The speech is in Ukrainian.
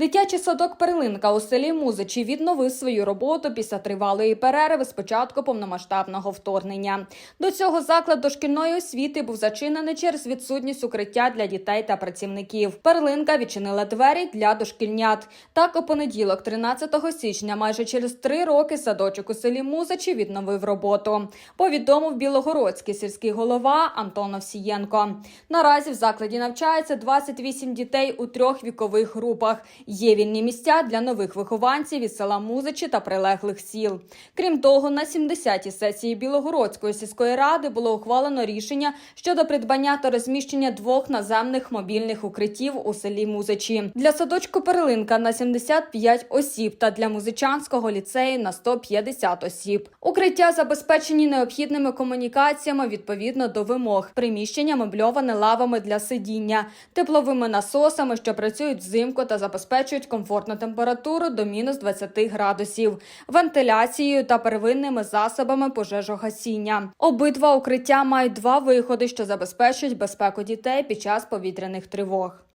Дитячий садок Перлинка у селі Музичі відновив свою роботу після тривалої перерви з початку повномасштабного вторгнення. До цього заклад дошкільної освіти був зачинений через відсутність укриття для дітей та працівників. Перлинка відчинила двері для дошкільнят. Так, у понеділок, 13 січня, майже через три роки садочок у селі Музичі відновив роботу. Повідомив Білогородський сільський голова Антон Овсієнко. Наразі в закладі навчається 28 дітей у трьох вікових групах. Є вільні місця для нових вихованців із села Музичі та прилеглих сіл. Крім того, на 70-й сесії Білогородської сільської ради було ухвалено рішення щодо придбання та розміщення двох наземних мобільних укриттів у селі Музичі. Для садочку Перлинка на 75 осіб та для музичанського ліцею на 150 осіб. Укриття забезпечені необхідними комунікаціями відповідно до вимог. Приміщення мебльоване лавами для сидіння, тепловими насосами, що працюють взимку та забезпечують комфортну температуру до мінус 20 градусів, вентиляцією та первинними засобами пожежогасіння. Обидва укриття мають два виходи, що забезпечують безпеку дітей під час повітряних тривог.